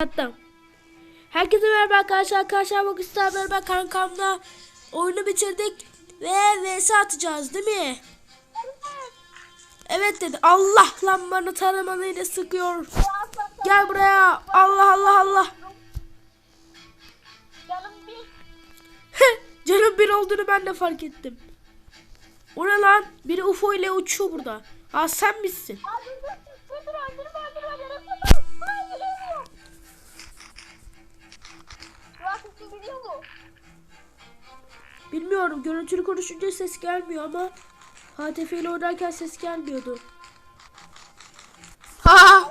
Hatta. Herkese merhaba arkadaşlar. Arkadaşlar bugün sizlerle beraber kankamla oyunu bitirdik. Ve vs atacağız değil mi? Evet dedi. Allah lan bana taramalıyla sıkıyor. Gel buraya. Allah Allah Allah. Canım bir. Canım bir olduğunu ben de fark ettim. O ne lan? Biri UFO ile uçuyor burada. Ha sen misin? Abi Bilmiyorum. Görüntülü konuşunca ses gelmiyor ama HTF ile oynarken ses gelmiyordu. Ha!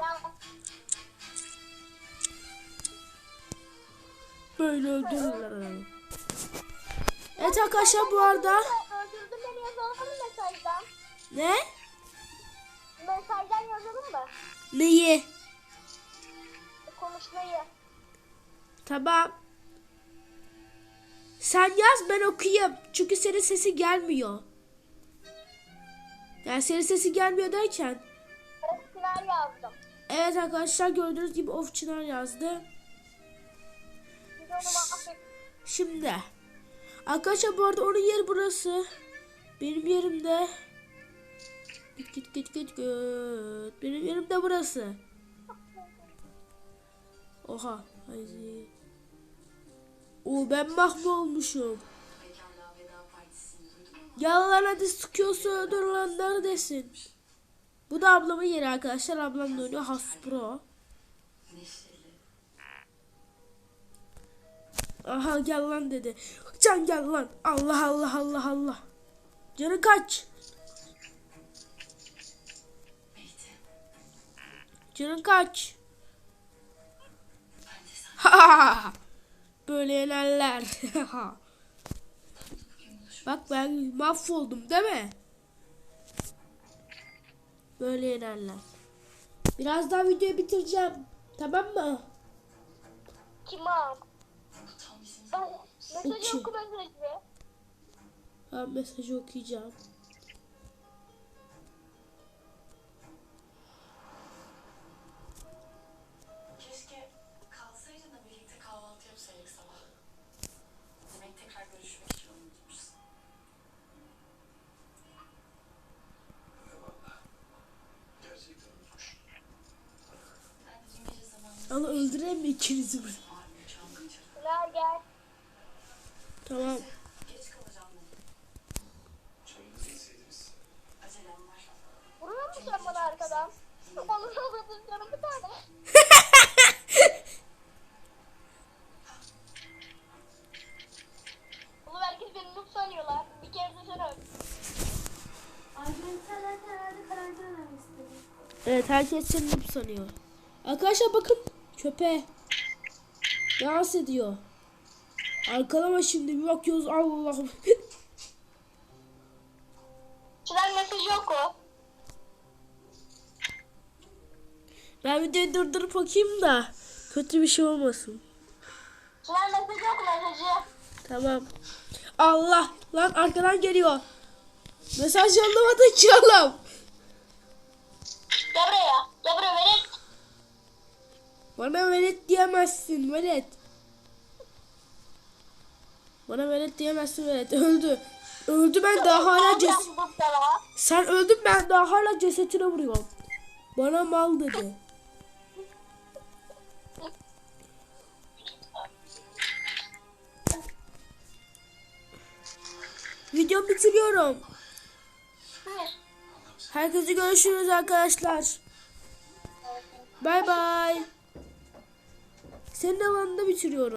Böyle öldürürler. Evet arkadaşlar bu arada Öldürdün beni yazalım mesajdan? ne? Mesajdan yazalım mı? Neyi? Konuşmayı. Tamam. Sen yaz ben okuyayım. Çünkü senin sesi gelmiyor. Yani senin sesi gelmiyor derken. Ben Çınar yazdım. Evet arkadaşlar gördüğünüz gibi of Çınar yazdı. Şimdi. Arkadaşlar bu arada onun yeri burası. Benim yerim de. Git git git git git. Benim yerim de burası. Oha. Haydi. Oo ben mahvo olmuşum. Gel lan hadi sıkıyorsa öldür lan neredesin? Bu da ablamın yeri arkadaşlar. Ablam da oynuyor Hasbro. Aha gel lan dedi. Can gel lan. Allah Allah Allah Allah. Canı kaç. Canın kaç. Ha! Böyle yenerler. Bak ben mahvoldum değil mi? Böyle yenerler. Biraz daha videoyu bitireceğim. Tamam mı? Kim? Ben mesajı oku mesajı. Ben mesajı okuyacağım. Öldüreyim mi ikinizi. Çınar gel. Tamam. Vuruyor musun sen bana arkadan? Olur olur canım bir tane. Oğlum herkes beni noob sanıyorlar. Bir kere de sen öl. Evet herkes seni noob sanıyor. Arkadaşlar bakın köpeğe. Dans ediyor. Arkalama şimdi bir bakıyoruz Allah'ım. Çınar mesajı oku. ben videoyu durdurup bakayım da kötü bir şey olmasın. Çınar mesajı oku mesajı. Tamam. Allah lan arkadan geliyor. Mesaj yollamadın ki oğlum. Gel buraya. Gel buraya. Bana velet diyemezsin velet. Bana velet diyemezsin velet. Öldü. Öldü ben daha hala ces Ben bu sana. Sen öldün ben daha hala cesetine vuruyorum. Bana mal dedi. Video bitiriyorum. Herkese görüşürüz arkadaşlar. Bay bay. Senin alanında bitiriyorum.